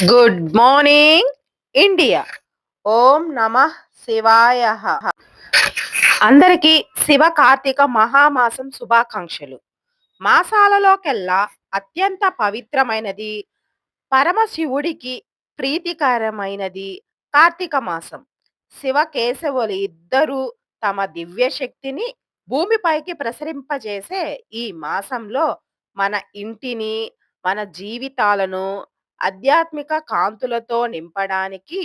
Good morning India ఓం నమ శివాయ. అందరికీ శివ కార్తీక మహామాసం శుభాకాంక్షలు. మాసాలలోకెల్లా అత్యంత పవిత్రమైనది పరమశివుడికి ప్రీతికరమైనది కార్తీక మాసం. శివ కేశవులు ఇద్దరూ తమ దివ్య శక్తిని భూమిపైకి ప్రసరింపజేసే ఈ మాసంలో మన ఇంటిని మన జీవితాలను ఆధ్యాత్మిక కాంతులతో నింపడానికి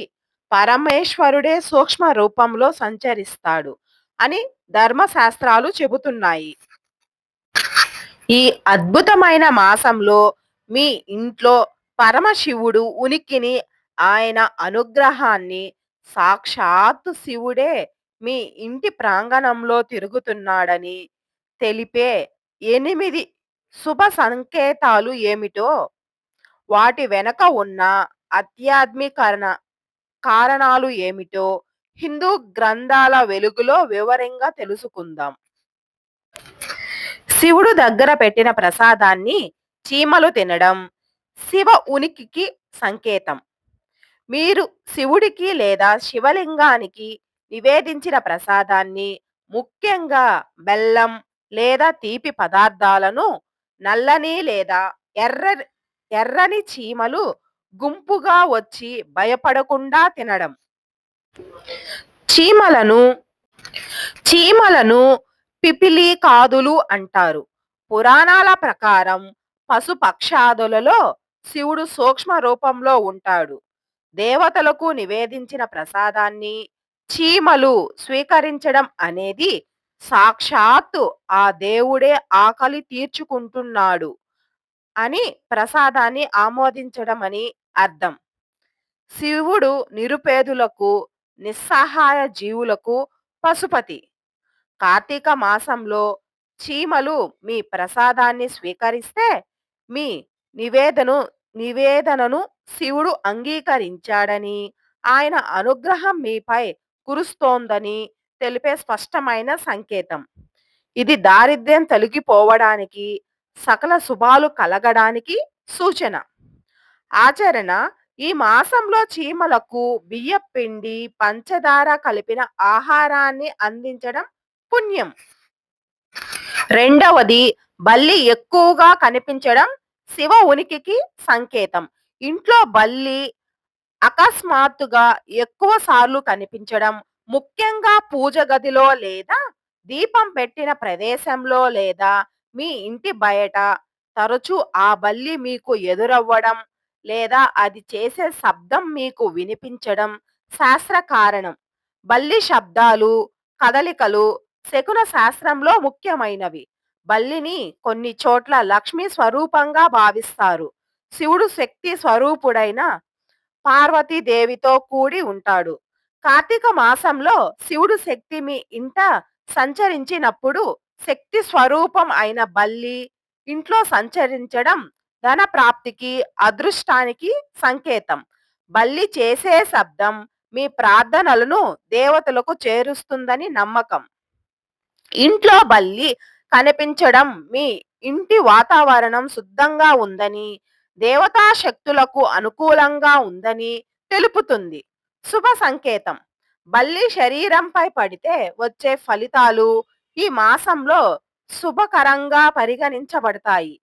పరమేశ్వరుడే సూక్ష్మ రూపంలో సంచరిస్తాడు అని ధర్మశాస్త్రాలు చెబుతున్నాయి. ఈ అద్భుతమైన మాసంలో మీ ఇంట్లో పరమశివుడు ఉనికిని ఆయన అనుగ్రహాన్ని సాక్షాత్తు శివుడే మీ ఇంటి ప్రాంగణంలో తిరుగుతున్నాడని తెలిపే ఎనిమిది శుభ సంకేతాలు ఏమిటో వాటి వెనక ఉన్న ఆధ్యాత్మికరణ కారణాలు ఏమిటో హిందూ గ్రంథాల వెలుగులో వివరంగా తెలుసుకుందాం. శివుడు దగ్గర పెట్టిన ప్రసాదాన్ని చీమలు తినడం శివ ఉనికికి సంకేతం. మీరు శివుడికి లేదా శివలింగానికి నివేదించిన ప్రసాదాన్ని ముఖ్యంగా బెల్లం లేదా తీపి పదార్థాలను నల్లని లేదా ఎర్ర ఎర్రని చీమలు గుంపుగా వచ్చి భయపడకుండా తినడం. చీమలను చీమలను పిపిలి కాదులు అంటారు. పురాణాల ప్రకారం పశు పక్షాదులలో శివుడు సూక్ష్మ రూపంలో ఉంటాడు. దేవతలకు నివేదించిన ప్రసాదాన్ని చీమలు స్వీకరించడం అనేది సాక్షాత్తు ఆ దేవుడే ఆకలి తీర్చుకుంటున్నాడు. అని ప్రసాదాన్ని ఆమోదించడం అని అర్థం. శివుడు నిరుపేదులకు నిస్సహాయ జీవులకు పశుపతి. కార్తీక మాసంలో చీమలు మీ ప్రసాదాన్ని స్వీకరిస్తే మీ నివేదను నివేదనను శివుడు అంగీకరించాడని ఆయన అనుగ్రహం మీపై కురుస్తోందని తెలిపే స్పష్టమైన సంకేతం. ఇది దారిద్ర్యం తొలగిపోవడానికి సకల శుభాలు కలగడానికి సూచన. ఆచరణ ఈ మాసంలో చీమలకు బియ్యపిండి పంచదార కలిపిన ఆహారాన్ని అందించడం పుణ్యం. రెండవది బల్లి ఎక్కువగా కనిపించడం శివ ఉనికికి సంకేతం. ఇంట్లో బల్లి అకస్మాత్తుగా ఎక్కువ సార్లు కనిపించడం ముఖ్యంగా పూజ గదిలో లేదా దీపం పెట్టిన ప్రదేశంలో లేదా మీ ఇంటి బయట తరచూ ఆ బల్లి మీకు ఎదురవ్వడం లేదా అది చేసే శబ్దం మీకు వినిపించడం శాస్త్ర కారణం. బల్లి శబ్దాలు కదలికలు శకున శాస్త్రంలో ముఖ్యమైనవి. బల్లిని కొన్ని చోట్ల లక్ష్మి స్వరూపంగా భావిస్తారు. శివుడు శక్తి స్వరూపుడైన పార్వతీదేవితో కూడి ఉంటాడు. కార్తీక మాసంలో శివుడు శక్తి మీ ఇంట సంచరించినప్పుడు శక్తి స్వరూపం అయిన బల్లి ఇంట్లో సంచరించడం ధన ప్రాప్తికి అదృష్టానికి సంకేతం. బల్లి చేసే శబ్దం మీ ప్రార్థనలను దేవతలకు చేరుస్తుందని నమ్మకం. ఇంట్లో బల్లి కనిపించడం మీ ఇంటి వాతావరణం శుద్ధంగా ఉందని దేవతా శక్తులకు అనుకూలంగా ఉందని తెలుపుతుంది. శుభ సంకేతం. బల్లి శరీరంపై పడితే వచ్చే ఫలితాలు ఈ మాసంలో శుభకరంగా పరిగణించబడతాయి.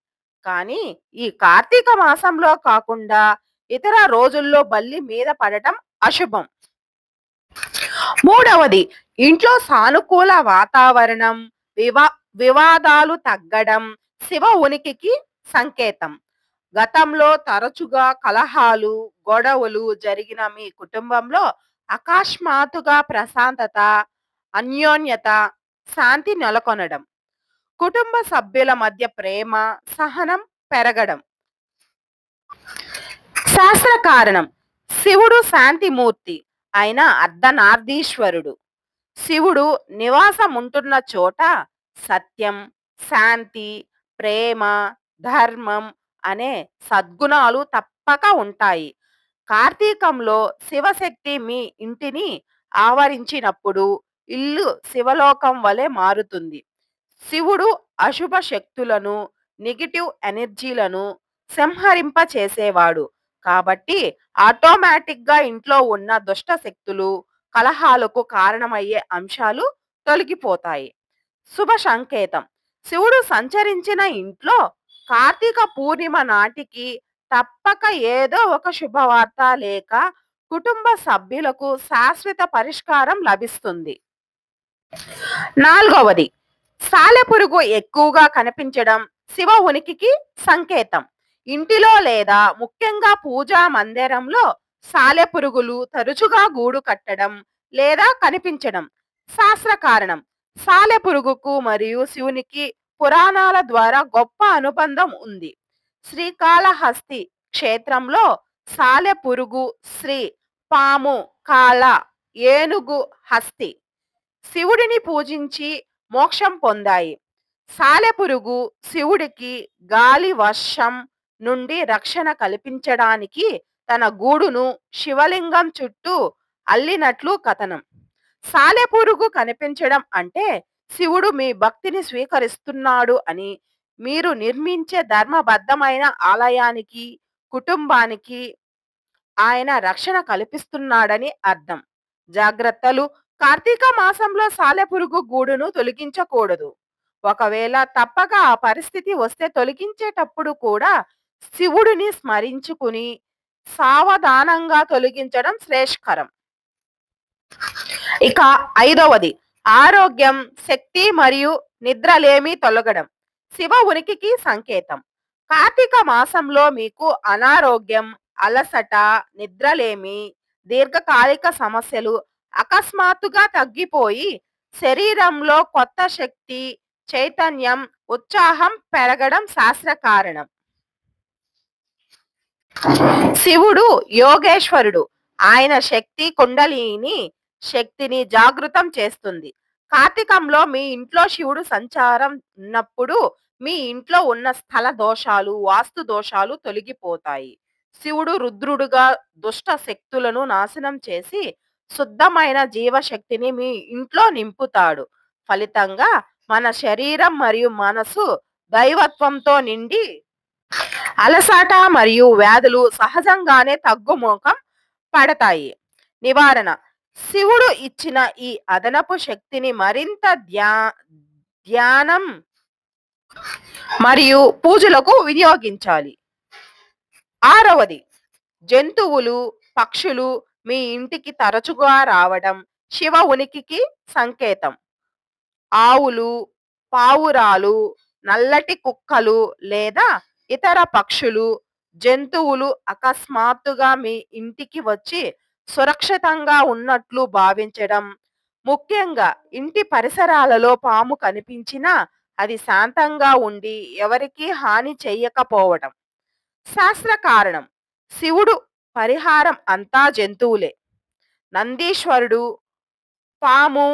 కానీ ఈ కార్తీక మాసంలో కాకుండా ఇతర రోజుల్లో బల్లి మీద పడటం అశుభం. మూడవది ఇంట్లో సానుకూల వాతావరణం వివా వివాదాలు తగ్గడం శివ ఉనికికి సంకేతం. గతంలో తరచుగా కలహాలు గొడవలు జరిగిన మీ కుటుంబంలో అకస్మాత్తుగా ప్రశాంతత అన్యోన్యత శాంతి నెలకొనడం. కుటుంబ సభ్యుల మధ్య ప్రేమ సహనం పెరగడం. శాస్త్ర కారణం. శివుడు శాంతిమూర్తి అయిన అర్ధనార్ధీశ్వరుడు శివుడు నివాసం ఉంటున్న చోట సత్యం శాంతి ప్రేమ ధర్మం అనే సద్గుణాలు తప్పక ఉంటాయి. కార్తీకంలో శివశక్తి మీ ఇంటిని ఆవరించినప్పుడు ఇల్లు శివలోకం వలె మారుతుంది. శివుడు అశుభ శక్తులను నెగిటివ్ ఎనర్జీలను సంహరింప చేసేవాడు. కాబట్టి ఆటోమేటిక్గా ఇంట్లో ఉన్న దుష్ట శక్తులు కలహాలకు కారణమయ్యే అంశాలు తొలగిపోతాయి. శుభ సంకేతం. శివుడు సంచరించిన ఇంట్లో కార్తీక పూర్ణిమ నాటికి తప్పక ఏదో ఒక శుభవార్త లేక కుటుంబ సభ్యులకు శాశ్వత పరిష్కారం లభిస్తుంది. నాలుగవది సాలెపురుగు ఎక్కువగా కనిపించడం శివ ఉనికికి సంకేతం. ఇంటిలో లేదా ముఖ్యంగా పూజా మందిరంలో సాలెపురుగులు తరచుగా గూడు కట్టడం లేదా కనిపించడం శాస్త్ర కారణం. సాలెపురుగుకు మరియు శివునికి పురాణాల ద్వారా గొప్ప అనుబంధం ఉంది. శ్రీకాళహస్తి క్షేత్రంలో సాలెపురుగు శ్రీ పాము కాల ఏనుగు హస్తి శివుడిని పూజించి మోక్షం పొందాయి. సాలెపురుగు శివుడికి గాలి వర్షం నుండి రక్షణ కల్పించడానికి తన గూడును శివలింగం చుట్టూ అల్లినట్లు కథనం. సాలెపురుగు కనిపించడం అంటే శివుడు మీ భక్తిని స్వీకరిస్తున్నాడు అని మీరు నిర్మించే ధర్మబద్ధమైన ఆలయానికి కుటుంబానికి ఆయన రక్షణ కల్పిస్తున్నాడని అర్థం. జాగ్రత్తలు కార్తీక మాసంలో సాలెపురుగు గూడును తొలగించకూడదు. ఒకవేళ తప్పక ఆ పరిస్థితి వస్తే తొలగించేటప్పుడు కూడా శివుడిని స్మరించుకుని సావధానంగా తొలగించడం శ్రేష్కరం ఇక ఐదవది ఆరోగ్యం శక్తి మరియు నిద్రలేమి తొలగడం. శివ ఉనికికి సంకేతం. కార్తీక మాసంలో మీకు అనారోగ్యం అలసట నిద్రలేమి దీర్ఘకాలిక సమస్యలు అకస్మాత్తుగా తగ్గిపోయి శరీరంలో కొత్త శక్తి చైతన్యం ఉత్సాహం పెరగడం శాస్త్ర కారణం. శివుడు యోగేశ్వరుడు. ఆయన శక్తి కుండలిని శక్తిని జాగృతం చేస్తుంది. కార్తీకంలో మీ ఇంట్లో శివుడు సంచారం ఉన్నప్పుడు మీ ఇంట్లో ఉన్న స్థల దోషాలు వాస్తు దోషాలు తొలగిపోతాయి. శివుడు రుద్రుడుగా దుష్ట శక్తులను నాశనం చేసి శుద్ధమైన జీవశక్తిని మీ ఇంట్లో నింపుతాడు. ఫలితంగా మన శరీరం మరియు మనసు దైవత్వంతో నిండి అలసాట మరియు వ్యాధులు సహజంగానే తగ్గుముఖం పడతాయి. నివారణ. శివుడు ఇచ్చిన ఈ అదనపు శక్తిని మరింత ధ్యా ధ్యానం మరియు పూజలకు వినియోగించాలి. ఆరవది. జంతువులు పక్షులు మీ ఇంటికి తరచుగా రావడం శివ ఉనికికి సంకేతం. ఆవులు పావురాలు నల్లటి కుక్కలు లేదా ఇతర పక్షులు జంతువులు అకస్మాత్తుగా మీ ఇంటికి వచ్చి సురక్షితంగా ఉన్నట్లు భావించడం ముఖ్యంగా ఇంటి పరిసరాలలో పాము కనిపించినా అది శాంతంగా ఉండి ఎవరికీ హాని చెయ్యకపోవటం శాస్త్ర కారణం శివుడు పరిహారం అంతా జంతువులే. నందీశ్వరుడు పాము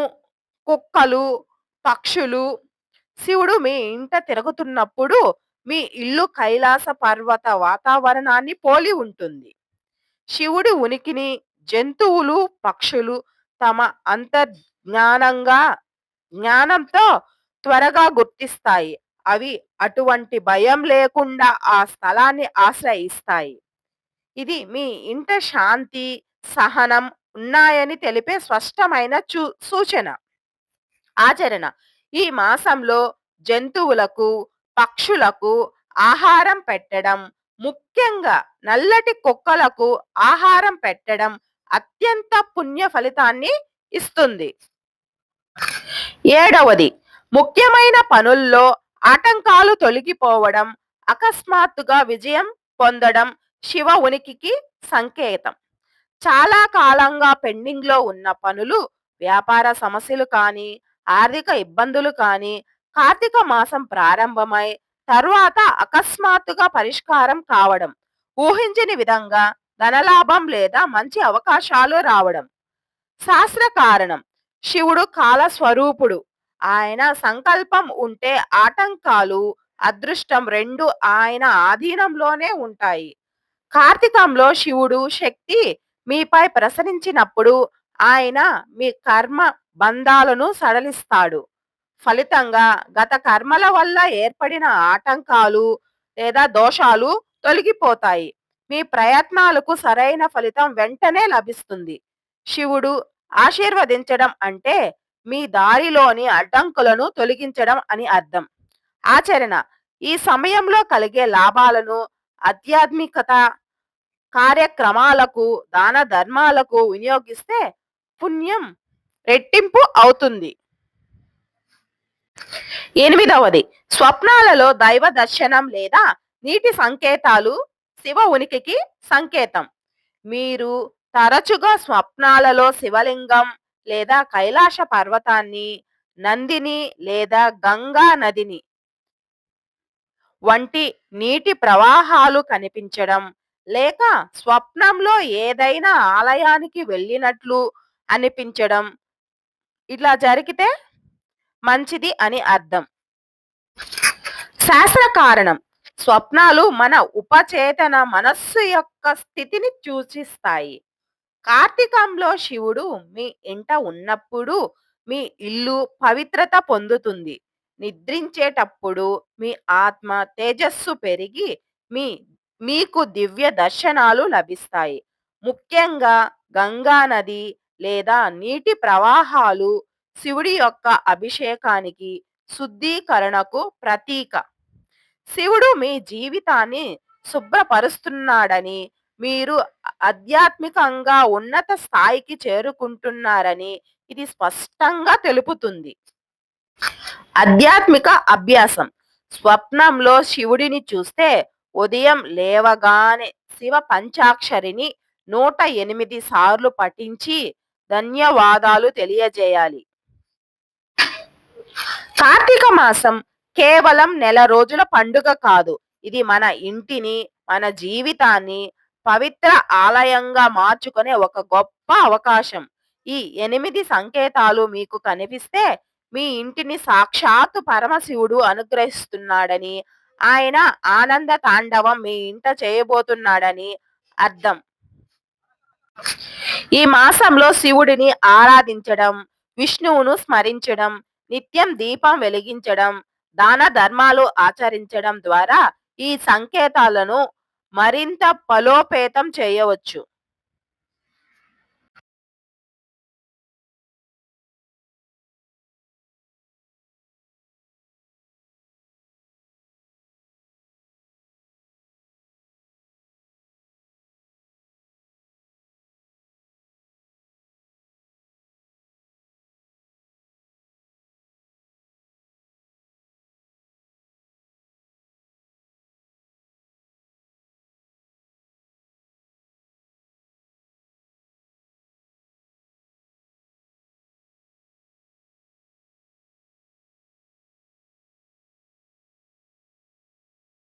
కుక్కలు పక్షులు శివుడు మీ ఇంట తిరుగుతున్నప్పుడు మీ ఇల్లు కైలాస పర్వత వాతావరణాన్ని పోలి ఉంటుంది. శివుడి ఉనికిని జంతువులు పక్షులు తమ అంతర్జ్ఞానంగా జ్ఞానంతో త్వరగా గుర్తిస్తాయి. అవి అటువంటి భయం లేకుండా ఆ స్థలాన్ని ఆశ్రయిస్తాయి. ఇది మీ ఇంట శాంతి సహనం ఉన్నాయని తెలిపే స్పష్టమైన చూ సూచన. ఆచరణ. ఈ మాసంలో జంతువులకు పక్షులకు ఆహారం పెట్టడం ముఖ్యంగా నల్లటి కుక్కలకు ఆహారం పెట్టడం అత్యంత పుణ్య ఫలితాన్ని ఇస్తుంది. ఏడవది. ముఖ్యమైన పనుల్లో ఆటంకాలు తొలగిపోవడం అకస్మాత్తుగా విజయం పొందడం శివ ఉనికికి సంకేతం. చాలా కాలంగా పెండింగ్లో ఉన్న పనులు వ్యాపార సమస్యలు కానీ ఆర్థిక ఇబ్బందులు కానీ కార్తీక మాసం ప్రారంభమై తరువాత అకస్మాత్తుగా పరిష్కారం కావడం ఊహించని విధంగా ధనలాభం లేదా మంచి అవకాశాలు రావడం. శాస్త్ర కారణం శివుడు కాల స్వరూపుడు. ఆయన సంకల్పం ఉంటే ఆటంకాలు అదృష్టం రెండు ఆయన ఆధీనంలోనే ఉంటాయి. కార్తీకంలో శివుడు శక్తి మీపై ప్రసరించినప్పుడు ఆయన మీ కర్మ బంధాలను సడలిస్తాడు. ఫలితంగా గత కర్మల వల్ల ఏర్పడిన ఆటంకాలు లేదా దోషాలు తొలగిపోతాయి. మీ ప్రయత్నాలకు సరైన ఫలితం వెంటనే లభిస్తుంది. శివుడు ఆశీర్వదించడం అంటే మీ దారిలోని అడ్డంకులను తొలగించడం అని అర్థం. ఆచరణ. ఈ సమయంలో కలిగే లాభాలను ఆధ్యాత్మికత కార్యక్రమాలకు దాన ధర్మాలకు వినియోగిస్తే పుణ్యం రెట్టింపు అవుతుంది. ఎనిమిదవది స్వప్నాలలో దైవ దర్శనం లేదా నీటి సంకేతాలు శివ ఉనికికి సంకేతం. మీరు తరచుగా స్వప్నాలలో శివలింగం లేదా కైలాస పర్వతాన్ని నందిని లేదా గంగా నదిని వంటి నీటి ప్రవాహాలు కనిపించడం లేక స్వప్నంలో ఏదైనా ఆలయానికి వెళ్ళినట్లు అనిపించడం ఇట్లా జరిగితే మంచిది అని అర్థం. శాస్త్ర కారణం. స్వప్నాలు మన ఉపచేతన మనస్సు యొక్క స్థితిని సూచిస్తాయి. కార్తీకంలో శివుడు మీ ఇంట ఉన్నప్పుడు మీ ఇల్లు పవిత్రత పొందుతుంది. నిద్రించేటప్పుడు మీ ఆత్మ తేజస్సు పెరిగి మీ మీకు దివ్య దర్శనాలు లభిస్తాయి. ముఖ్యంగా గంగా నది లేదా నీటి ప్రవాహాలు శివుడి యొక్క అభిషేకానికి శుద్ధీకరణకు ప్రతీక. శివుడు మీ జీవితాన్ని శుభ్రపరుస్తున్నాడని మీరు ఆధ్యాత్మికంగా ఉన్నత స్థాయికి చేరుకుంటున్నారని ఇది స్పష్టంగా తెలుపుతుంది. ఆధ్యాత్మిక అభ్యాసం. స్వప్నంలో శివుడిని చూస్తే ఉదయం లేవగానే శివ పంచాక్షరిని నూట ఎనిమిది సార్లు పఠించి ధన్యవాదాలు తెలియజేయాలి. కార్తీక మాసం కేవలం నెల రోజుల పండుగ కాదు. ఇది మన ఇంటిని మన జీవితాన్ని పవిత్ర ఆలయంగా మార్చుకునే ఒక గొప్ప అవకాశం. ఈ ఎనిమిది సంకేతాలు మీకు కనిపిస్తే మీ ఇంటిని సాక్షాత్తు పరమశివుడు అనుగ్రహిస్తున్నాడని ఆయన ఆనంద తాండవం మీ ఇంట చేయబోతున్నాడని అర్థం. ఈ మాసంలో శివుడిని ఆరాధించడం విష్ణువును స్మరించడం నిత్యం దీపం వెలిగించడం దాన ధర్మాలు ఆచరించడం ద్వారా ఈ సంకేతాలను మరింత బలోపేతం చేయవచ్చు.